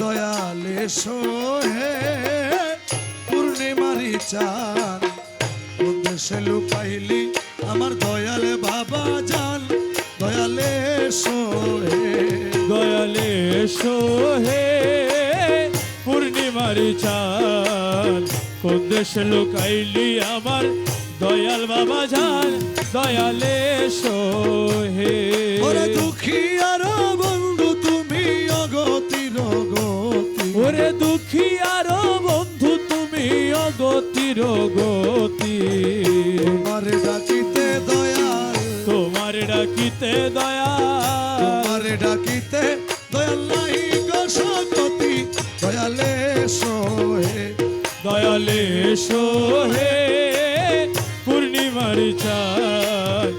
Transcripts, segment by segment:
দয়ালে সোহে পূর্ণিমারি চান দেশে লুকাইলি আমার দয়ালে বাবা জান। দয়ালে সোহে দয়ালে সোহে পূর্ণিমারি চান কোন দেশে লুকাইলি আমার দয়াল বাবা যান দয়ালে সোহে দুঃখী গতি। তোমারে ডাকিতে দয়াল। তোমার ডাকিতে দয়া তোমারে ডাকিতে দয়াল নাই গো দয়ালে সোহে দয়ালে সোহে পূর্ণিমার চাঁদ।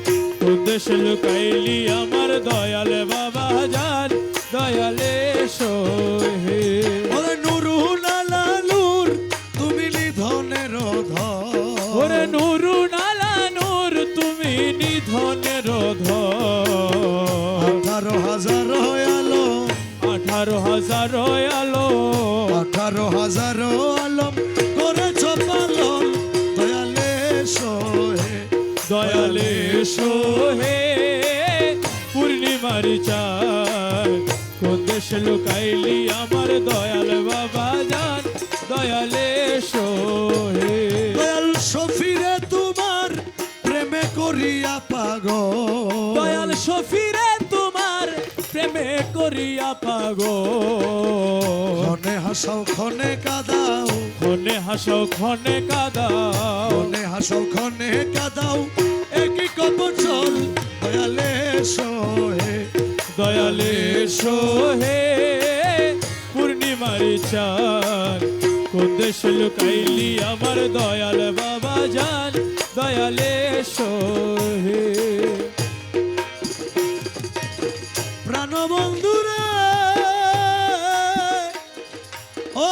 উদ্দেশ লুকাইলি আমার দয়াল বাবা যান দয়ালে সোহে নূর তুমি নিধনের ধর আঠারো হাজার আলো। আঠারো হাজার আলো। আঠারো হাজার আলম করেছ পালন। দয়ালে সোহে। দয়ালে সোহে। পূর্ণিমার চাঁদ। কোন দেশ লুকাইলি আমার দয়াল বাবা যান দয়ালে সোহে। করিয়া পাগল। দয়াল সফিরে তোমার প্রেমে করিয়া পাগো ক্ষণে হাসাও ক্ষণে কাদাও। ক্ষণে হাসো ক্ষণে কাদাও। ক্ষণে হাসাও ক্ষণে কাদাও। একই কবচল দয়ালে সোহে দয়ালে সোহে পূর্ণিমার চাঁদ। বেশ লুকাইলি আমার দয়াল বাবা জান দয়ালে সোহে প্রাণবন্ধুরা ও